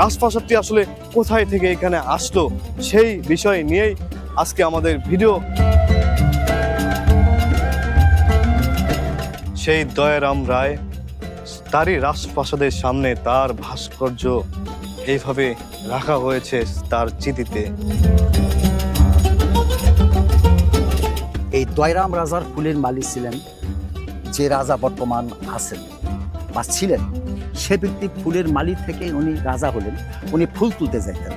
রাজপ্রাসাদটি আসলে কোথায় থেকে এখানে আসলো সেই বিষয় নিয়েই আজকে আমাদের ভিডিও। সেই দয়ারাম রায়, তারই রাজপ্রাসাদের সামনে তার ভাস্কর্য এইভাবে রাখা হয়েছে তার চিতিতে এই দয়রাম রাজার ফুলের মালিক ছিলেন যে রাজা বর্তমান আছেন, বা ছিলেন। সে ব্যক্তি ফুলের মালিক থেকে উনি রাজা হলেন, উনি ফুল তুলতে যাইতেন।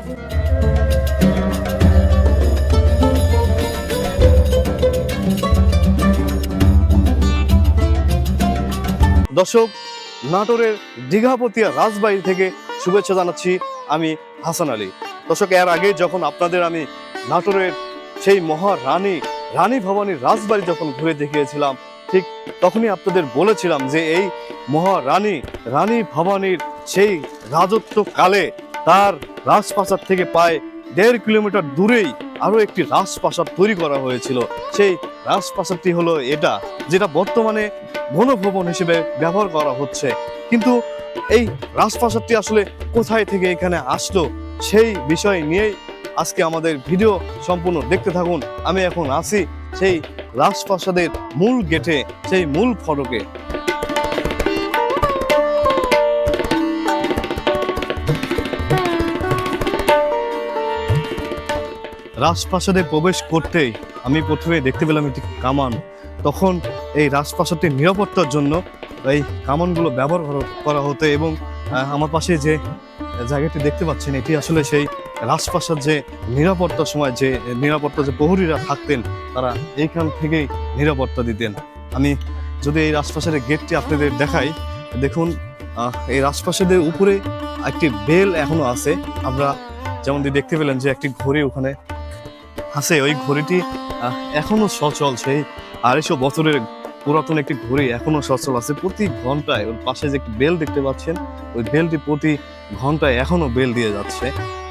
দর্শক, নাটোরের দীঘাপতিয়া রাজবাড়ি থেকে শুভেচ্ছা জানাচ্ছি আমি হাসান আলী। দর্শক, এর আগে যখন আপনাদের আমি নাটোরের সেই মহারানী, রানী ভবানীর রাজবাড়ি যখন ঘুরে দেখিয়েছিলাম ঠিক তখনই আপনাদের বলেছিলাম যে এই মহারানী, রানী ভবানীর সেই রাজত্ব কালে তার রাজপ্রাসাদ থেকে প্রায় দেড় কিলোমিটার দূরেই আরও একটি রাজপ্রাসাদ তৈরি করা হয়েছিল। সেই রাজপ্রাসাদটি হলো এটা, যেটা বর্তমানে গণভবন হিসেবে ব্যবহার করা হচ্ছে। কিন্তু এই রাজপ্রাসাদটি আসলে কোথায় থেকে এখানে আসলো সেই বিষয় নিয়েই আজকে আমাদের ভিডিও সম্পূর্ণ দেখতে থাকুন। আমি এখন আছি সেই রাজপ্রাসাদের মূল গেটে সেই মূল ফটকে রাজপ্রাসাদে প্রবেশ করতেই আমি প্রথমে দেখতে পেলাম একটি কামান। তখন এই রাজপ্রাসাদটির নিরাপত্তার জন্য এই কামানগুলো ব্যবহার করা হতো এবং আমার পাশে যে জায়গাটি দেখতে পাচ্ছেন, এটি আসলে সেই রাজপ্রাসাদ যে নিরাপত্তার সময় যে, নিরাপত্তা যে প্রহরীরা থাকতেন, তারা এইখান থেকেই নিরাপত্তা দিতেন। আমি যদি এই রাজপ্রাসাদের গেটটি আপনাদের দেখাই, দেখুন এই রাজপ্রাসাদের উপরে একটি বেল এখনও আছে। আমরা যেমন দেখতে পেলেন যে একটি ঘড়ি ওখানে আছে। ওই ঘড়িটি এখনও সচল সেই আড়াইশো বছরের পুরাতন একটি ঘড়ি এখনও সচল আছে। প্রতি ঘন্টায় ওর পাশে যে একটি বেল দেখতে পাচ্ছেন, ওই বেলটি প্রতি ঘন্টায় এখনও বেল দিয়ে যাচ্ছে।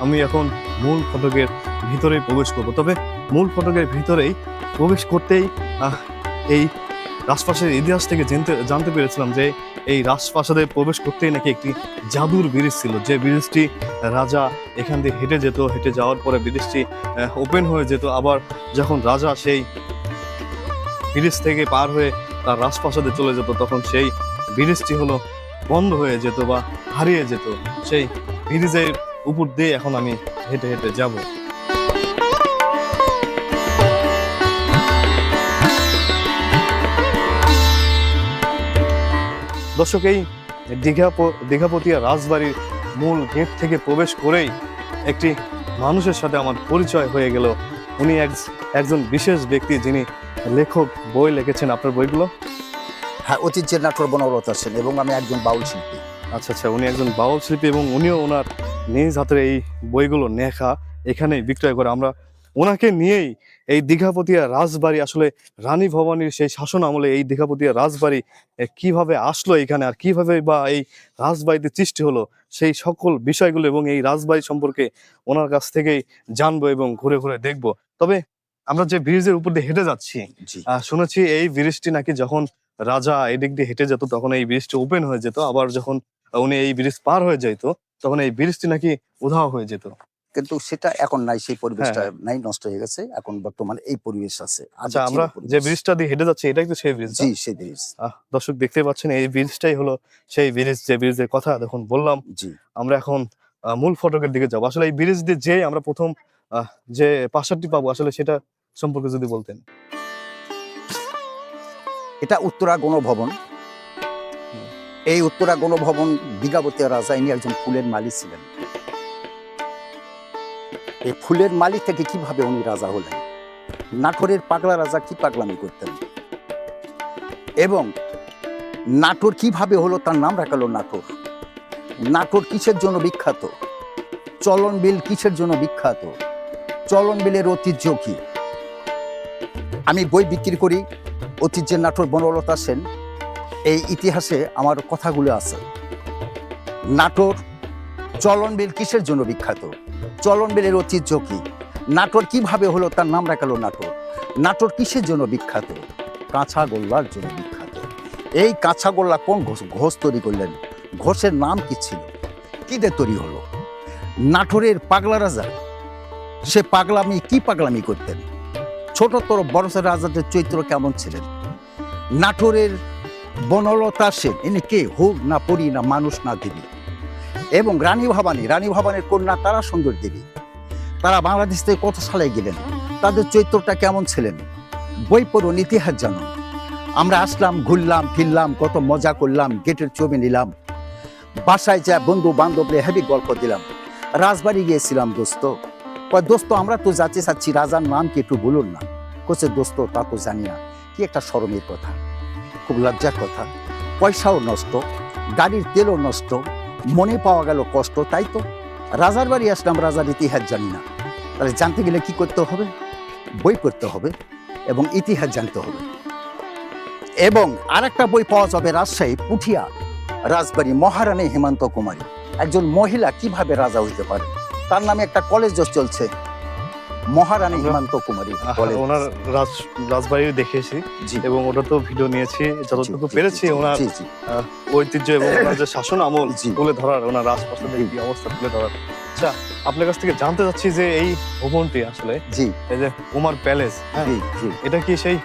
আমি এখন মূল ফটকের ভিতরেই প্রবেশ করব। তবে মূল ফটকের ভিতরেই প্রবেশ করতেই এই রাজপ্রাসাদের ইতিহাস থেকে জানতে জানতে পেরেছিলাম যে এই রাজপ্রাসাদে প্রবেশ করতেই নাকি একটি জাদুর ব্রিজ ছিল। যে ব্রিজটি রাজা এখান দিয়ে হেঁটে যেত, হেঁটে যাওয়ার পরে ব্রিজটি ওপেন হয়ে যেত। আবার যখন রাজা সেই ব্রিজ থেকে পার হয়ে তার রাজপ্রাসাদে চলে যেত, তখন সেই ব্রিজটি হলো বন্ধ হয়ে যেত বা হারিয়ে যেত। সেই ব্রিজের উপর দিয়ে এখন আমি হেঁটে হেঁটে যাব। দর্শক, এই দীঘা দীঘাপতিয়া রাজবাড়ির মূল গেট থেকে প্রবেশ করেই একটি মানুষের সাথে আমার পরিচয় হয়ে গেল। উনি এক, একজন বিশেষ ব্যক্তি যিনি লেখক বই লিখেছেন আপনার বইগুলো? হ্যাঁ ঐতিহ্যের নাটোর বনরতা সেন এবং আমি একজন বাউল শিল্পী। আচ্ছা আচ্ছা উনি একজন বাউল শিল্পী এবং উনিও ওনার নিজ হাতের এই বইগুলো নেখা এখানেই বিক্রয় করে। আমরা ওনাকে নিয়েই এই দীঘাপতিয়া রাজবাড়ি আসলে রানী ভবানীর সেই শাসন আমলে এই দীঘাপতিয়া রাজবাড়ি কীভাবে আসলো এখানে আর কীভাবে বা এই রাজবাড়িতে সৃষ্টি হলো সেই সকল বিষয়গুলো এবং এই রাজবাড়ি সম্পর্কে ওনার কাছ থেকেই জানব এবং ঘুরে ঘুরে দেখব। তবে আমরা যে ব্রিজের উপর দিয়ে হেঁটে যাচ্ছি শুনেছি এই ব্রিজটি নাকি যখন রাজা এদিক দিয়ে হেঁটে যেত তখন এই ব্রিজটি ওপেন হয়ে যেত। আবার যখন উনি এই ব্রিজ পার হয়ে যেত তখন এই ব্রিজটি নাকি উধাও হয়ে যেত। কিন্তু সেটা এখন নাই সেই পরিবেশটা হ্যাঁ, নাই নষ্ট হয়ে গেছে। এখন বর্তমানে এই পরিবেশ আছে। আচ্ছা আমরা যে ব্রিজটা দিয়ে হেঁটে যাচ্ছি এটাই তো সেই ব্রিজ জি সেই ব্রিজ। দর্শক দেখতে পাচ্ছেন এই ব্রিজটাই হলো সেই ব্রিজ যে ব্রিজের কথা দেখুন বললাম। জি। আমরা এখন মূল ফটকের দিকে যাব। আসলে এই ব্রিজ দিয়ে যে আমরা প্রথম যে প্রাসাদটি পাবো আসলে সেটা সম্পর্কে যদি বলতেন। এটা উত্তরা গণভবন এই উত্তরা গণভবন দীঘাবতী রাজা ইনি একজন ফুলের মালিক ছিলেন। এই ফুলের মালিক থেকে কীভাবে উনি রাজা হলেন? নাটোরের পাগলা রাজা কি পাগলামি করতেন? এবং নাটোর কীভাবে হলো তার নাম রাখালো নাটোর? নাটোর কিসের জন্য বিখ্যাত? চলন বিল কিসের জন্য বিখ্যাত? চলন বিলের ঐতিহ্য কি? আমি বই বিক্রি করি, ঐতিহ্যের নাটোর বনলতা সেন। এই ইতিহাসে আমার কথাগুলো আছে। নাটোর চলন বিল কিসের জন্য বিখ্যাত? চলন বিলের ঐতিহ্য কি? নাটোর কীভাবে হলো তার নাম রাখালো নাটোর নাটোর কিসের জন্য বিখ্যাত? কাঁচা গোল্লার জন্য বিখ্যাত। এই কাঁচা গোল্লা কোন ঘোষ ঘোষ তৈরি করলেন? ঘোষের নাম কি ছিল? কি দিয়ে তৈরি হলো? নাটোরের পাগলা রাজা সে পাগলামি, কি পাগলামি করতেন? ছোটতর বড়সের রাজাদের চরিত্র কেমন ছিলেন? নাটোরের বনলতা সেন, ইনি কে? হোক না পরি না মানুষ, না দেবী। এবং রানী ভবানী, রানী ভবানীর কন্যা তারা সুন্দর দেবী। তারা বাংলাদেশ থেকে কত সালে গেলেন? তাদের চরিত্রটা কেমন ছিলেন? বই পড়ুন, ইতিহাস জানুন। আমরা আসলাম, ঘুরলাম, ফিরলাম, কত মজা করলাম, গেটের ছবি নিলাম। বাসায় যা বন্ধু বান্ধবরে হেভি গল্প দিলাম। রাজবাড়ি গিয়েছিলাম, দোস্ত। দোস্ত, আমরা তো যাতে চাচ্ছি রাজার নাম কি একটু বলুন না। কোচে দোস্ত, তা তো জানি না। কি একটা শরমের কথা, খুব লজ্জার কথা। পয়সাও নষ্ট, গাড়ির তেলও নষ্ট, মনে পাওয়া গেল কষ্ট, তাই তো? রাজার বাড়ি আসলাম, রাজার ইতিহাস জানি না। তাহলে জানতে গেলে কি করতে হবে? বই পড়তে হবে এবং ইতিহাস জানতে হবে। এবং আরেকটা বই পাওয়া যাবে রাজশাহী পুঠিয়া, রাজবাড়ি মহারানী হেমন্ত কুমারী। একজন মহিলা কীভাবে রাজা হইতে পারে? তার নামে একটা কলেজ চলছে। মহারানী হেমন্ত কুমারী ওনার রাজ রাজবাড়ি দেখেছি এবং ওটা তো ভিডিও নিয়েছি যতটুকু পেরেছি ওনার ঐতিহ্য এবং ওনার যে শাসন আমল তুলে ধরার ওনার রাজপ্রাসাদের অবস্থা তুলে ধরার। আচ্ছা আপনার কাছ থেকে জানতে চাচ্ছি যে এই ভবনটি আসলে জি। এই যে কুমার প্যালেস হ্যাঁ এটা কি সেই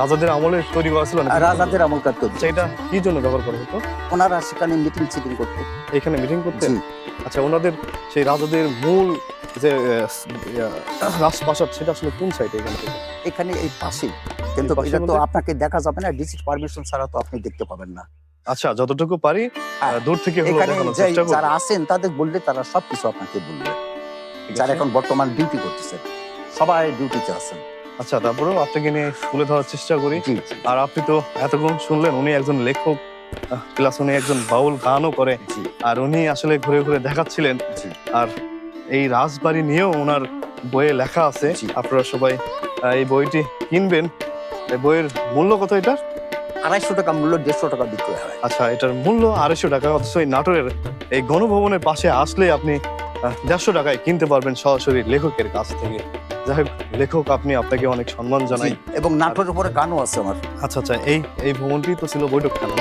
রাজাদের আমলে তৈরি করা ছিল রাজাদের আমলকার তৈরি? আচ্ছা এটা কি জন্য ব্যবহার করা হতো? ওনারা সেখানে মিটিং সিটিং করতো। এখানে মিটিং করতে জি। আচ্ছা ওনাদের সেই রাজাদের মূল যে রাজপ্রাসাদ সেটা আসলে কোন সাইডে এখান? থেকে এখানে এই পাশেই। কিন্তু এটা তো আপনাকে দেখা যাবে না ডিসিট পারমিশন ছাড়া তো আপনি দেখতে পাবেন না। আচ্ছা যতটুকু পারি দূর থেকে হলো এখানে দেখানোর চেষ্টা যারা আছেন তাদের বললে তারা সবকিছু আপনাকে বলবে। যারা এখন বর্তমান ডিউটি করতেছেন সবাই ডিউটিতে আছেন। আচ্ছা তারপরেও আপনাকে নিয়ে তুলে ধরার চেষ্টা করি। আর আপনি তো এতক্ষণ শুনলেন উনি একজন লেখক। প্লাস উনি একজন বাউল গানও করে। আর উনি আসলে ঘুরে ঘুরে দেখাচ্ছিলেন। আর এই রাজবাড়ি নিয়েও ওনার বইয়ে লেখা আছে। আপনারা সবাই এই বইটি কিনবেন। বইয়ের মূল্য কত এটার? আড়াইশো টাকা মূল্য দেড়শো টাকা বিক্রয় হয়। আচ্ছা এটার মূল্য আড়াইশো টাকা। অথচ এই নাটোরের এই গণভবনের পাশে আসলে আপনি দেড়শো টাকায় কিনতে পারবেন সরাসরি লেখকের কাছ থেকে। যাই হোক লেখক আপনি আপনাকে অনেক সম্মান জানাই। এবং নাটকের উপরে গানও আছে আমার। আচ্ছা আচ্ছা এই এই ভ্রমণটি তো ছিল বৈঠকখানা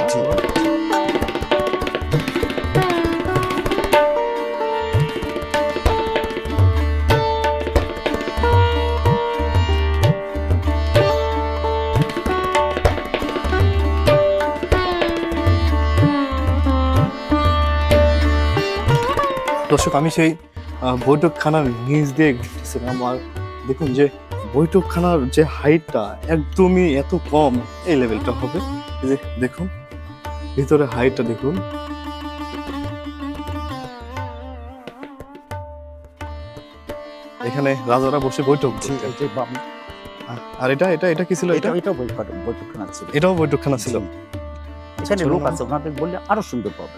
দর্শক আমি সেই বৈঠকখানার নিচ দিয়ে ঘুরতেছিলাম আর দেখুন যে বৈঠকখানার যে হাইটটা একদমই এত কম এই লেভেলটা হবে। যে দেখুন ভিতরে হাইটটা দেখুন। এখানে রাজারা বসে বৈঠক আর এটা এটা এটা কি ছিল এটা এটা? এটা বৈঠক বৈঠকখানা ছিল। এটাও বৈঠকখানা ছিল। এখানে লোক আছে ওনাদের বললে আরও সুন্দর পাবে।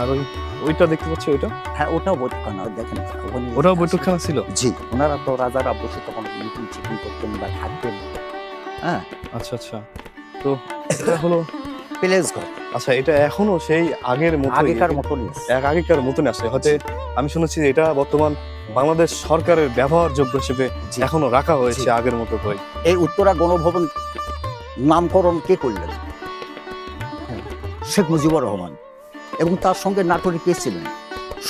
আর ওই ওইটা দেখতে পাচ্ছি ওইটা হ্যাঁ ওটাও বৈঠকখানা দেখেন ওটাও। বৈঠকখানা ছিল? জি ওনারা তো রাজারা বসে তখন মিটিং চিটিং করতেন বা থাকতেন হ্যাঁ। আচ্ছা আচ্ছা। তো এটা হলো প্লেস ঘর। আচ্ছা এটা এখনও সেই আগের মতো আগেকার মতনই এক আগেকার মতন আছে। হয়তো আমি শুনেছি এটা বর্তমান বাংলাদেশ সরকারের ব্যবহারযোগ্য হিসেবে। এখনও রাখা হয়েছে আগের মতো করে। এই উত্তরা গণভবন নামকরণ কে করলেন? শেখ মুজিবুর রহমান। এবং তার সঙ্গে নাটোরে কে ছিলেন?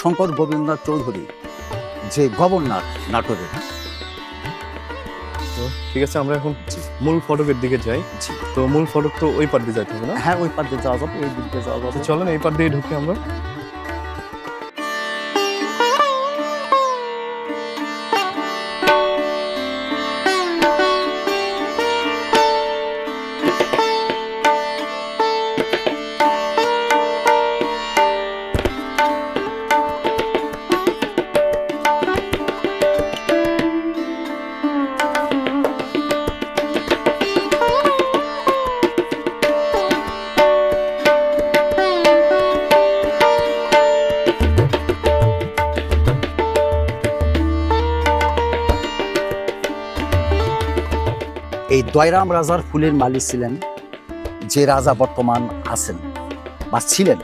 শঙ্কর গোবিন্দনাথ চৌধুরী। যে গভর্নর নাটোরের ঠিক আছে আমরা এখন মূল ফটকের দিকে যাই। তো মূল ফটক তো ওই পার দিয়ে যাইতে হবে না? হ্যাঁ ওই পার দিয়ে যাওয়া যাবে এই দিক দিয়ে যাওয়া যাবে। চলেন এই পার দিয়ে ঢুকে আমরা। দয়রাম রাজার ফুলের মালিক ছিলেন, যে রাজা বর্তমান আছেন বা ছিলেন,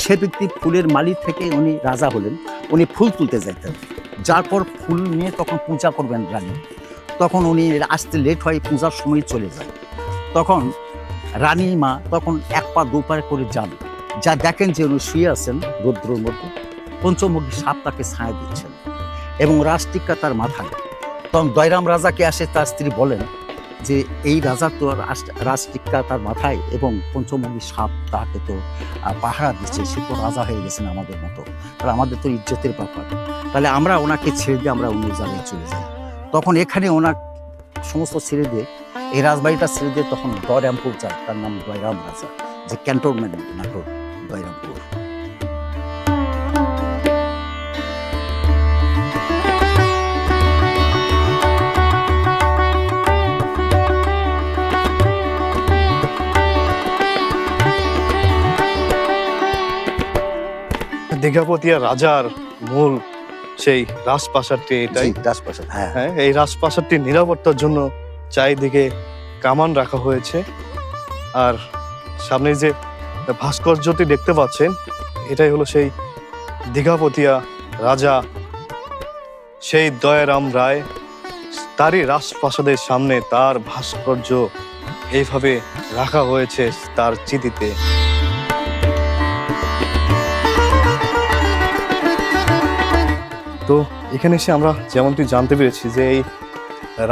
সে ব্যক্তি ফুলের মালিক থেকে উনি রাজা হলেন, উনি ফুল তুলতে যাইতেন। যার পর ফুল নিয়ে তখন পূজা করবেন রানী। তখন উনি আসতে লেট হয়, পূজার সময় চলে যায়। তখন রানী মা তখন এক পা দু পা করে যান। যা দেখেন যে উনি শুয়ে আছেন রৌদ্রর মধ্যে, পঞ্চমুখী সাপ তাকে ছায়া দিচ্ছেন এবং রাজটিকা তার মাথায়। তখন দয়রাম রাজাকে আসে তার স্ত্রী বলেন যে এই রাজার তো রাজ- রাজটিকা তার মাথায় এবং পঞ্চমুখী সাপ তাকে তো পাহারা দিচ্ছে। সে তো রাজা হয়ে গেছেন আমাদের মতো। তাহলে আমাদের তো ইজ্জতের ব্যাপার। তাহলে আমরা ওনাকে ছেড়ে দিয়ে আমরা অন্য জায়গায় চলে যাই। তখন এখানে ওনার সমস্ত ছেড়ে দিয়ে, এই রাজবাড়িটা ছেড়ে দিয়ে তখন দয়রামপুর যায়। তার নাম দয়রাম রাজা, যে ক্যান্টনমেন্ট নাটোর দয়রামপুর। দীঘাপতিয়া রাজার মূল সেই রাজপ্রাসাদটি এটাই। রাজপ্রাসাদ হ্যাঁ। হ্যাঁ এই রাজপ্রাসাদটির নিরাপত্তার জন্য চারিদিকে কামান রাখা হয়েছে। আর সামনে যে ভাস্কর্যটি দেখতে পাচ্ছেন এটাই হলো সেই দীঘাপতিয়া রাজা সেই দয়ারাম রায়। তারই রাজপ্রাসাদের সামনে তার ভাস্কর্য এইভাবে রাখা হয়েছে তার চিতিতে তো এখানে এসে আমরা যেমনটি জানতে পেরেছি যে এই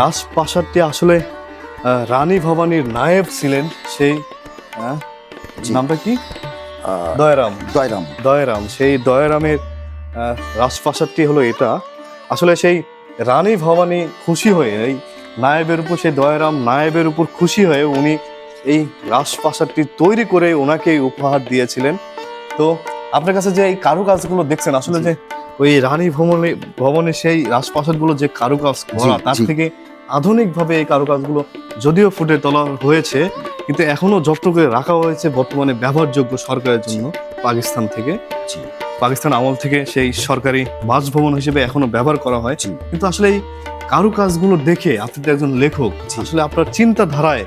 রাজপ্রাসাদটি আসলে রানী ভবানীর নায়েব ছিলেন সেই নামটা কি? দয়রাম। দয়রাম। দয়রাম। সেই দয়রামের রাজপ্রাসাদটি হলো এটা। আসলে সেই রানী ভবানী খুশি হয়ে এই নায়েবের উপর সেই দয়রাম নায়েবের উপর খুশি হয়ে উনি এই রাজপ্রাসাদটি তৈরি করে ওনাকে উপহার দিয়েছিলেন। তো আপনার কাছে যে এই কারুকাজগুলো দেখছেন আসলে যে ওই রানী ভবনে ভবনের সেই রাজপ্রাসাদগুলো যে কারুকাজ করা তার। থেকে আধুনিকভাবে এই কারুকাজগুলো যদিও ফুটে তোলা হয়েছে কিন্তু এখনও যত্ন করে রাখা হয়েছে বর্তমানে ব্যবহারযোগ্য সরকারের জন্য পাকিস্তান থেকে। পাকিস্তান আমল থেকে সেই সরকারি বাসভবন হিসেবে এখনও ব্যবহার করা হয়। কিন্তু আসলে এই কারুকাজগুলো দেখে আপনি তো একজন লেখক আসলে আপনার চিন্তাধারায়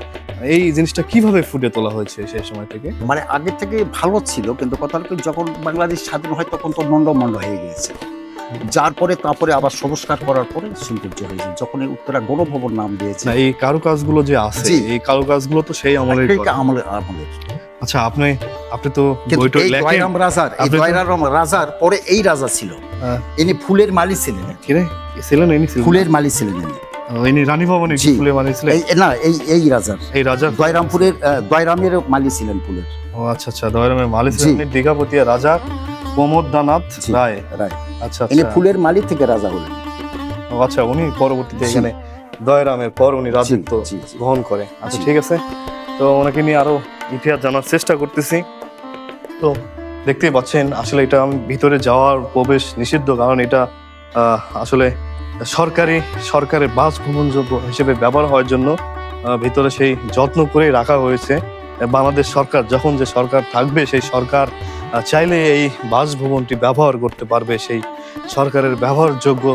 এই জিনিসটা কীভাবে ফুটে তোলা হয়েছে সেই সময় থেকে? মানে আগে থেকে ভালো ছিল কিন্তু কথা হলো যখন বাংলাদেশ স্বাধীন হয় তখন তো মন্ডমন্ড হয়ে গিয়েছে। যার পরে তারপরে আবার সংস্কার করার পরে সৌন্দর্য হয়েছে যখন এই উত্তরা গণভবন নাম দিয়েছে না এই কারুকাজগুলো যে আছে। এই কারুকাজগুলো তো সেই আমলের আমলের আমলের আচ্ছা আপনি আপনি তো বইটা এই লেখেন। দয়রাম রাজার এই দয়রাম রাজার পরে এই রাজা ছিল। হ্যাঁ। ইনি ফুলের মালি ছিলেন। কি রে? ছিলেন ইনি ফুলের মালি ছিলেন ইনি। ইনি রানী ভবনে জি। ফুলে বানিয়েছিলেন এই না এই এই রাজার এই রাজা দয়রামপুরের আহ, দয়রামের মালি ছিলেন ও আচ্ছা আচ্ছা দয়রামের মালিক জি। ছিলেন ইনি দীঘাপতিয়া রাজা জি। রায় রায় আচ্ছা ইনি আচ্ছা ফুলের মালি থেকে রাজা হলেন ও আচ্ছা উনি পরবর্তীতে জি। এখানে দয়রামের পর উনি রাজত্ব জি, জি। গ্রহণ করে আচ্ছা জি। ঠিক আছে তো ওনাকে নিয়ে আরও ইতিহাস জানার চেষ্টা করতেছি তো দেখতেই পাচ্ছেন আসলে এটা আমি ভিতরে যাওয়ার প্রবেশ নিষিদ্ধ কারণ এটা আহ, আসলে সরকারি সরকারের বাসভবনযোগ্য হিসেবে ব্যবহার হওয়ার জন্য ভিতরে সেই যত্ন করে রাখা হয়েছে। বাংলাদেশ সরকার যখন যে সরকার থাকবে সেই সরকার চাইলে এই বাসভবনটি ব্যবহার করতে পারবে। সেই সরকারের ব্যবহারযোগ্য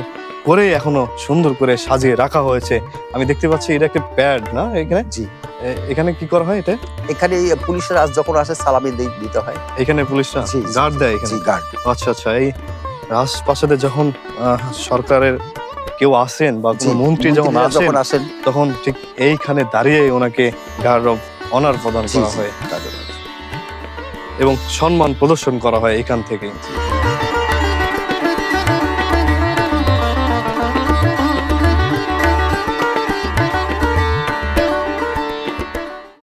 করে এখনও সুন্দর করে সাজিয়ে রাখা হয়েছে। আমি দেখতে পাচ্ছি এটা একটা প্যাড না এখানে? জি। এখানে কি করা হয় এটা? এখানে পুলিশের আজ যখন আসে সালামি দিতে হয়। এখানে পুলিশরা। গার্ড দেয় এখানে? গার্ড। আচ্ছা আচ্ছা। এই রাজপ্রাসাদে যখন সরকারের কেউ আসেন বা কোনো মন্ত্রী যখন যখন আসেন তখন ঠিক এইখানে দাঁড়িয়ে ওনাকে গার্ড অফ অনার প্রদান করা হয়। এবং সম্মান প্রদর্শন করা হয় এখান থেকে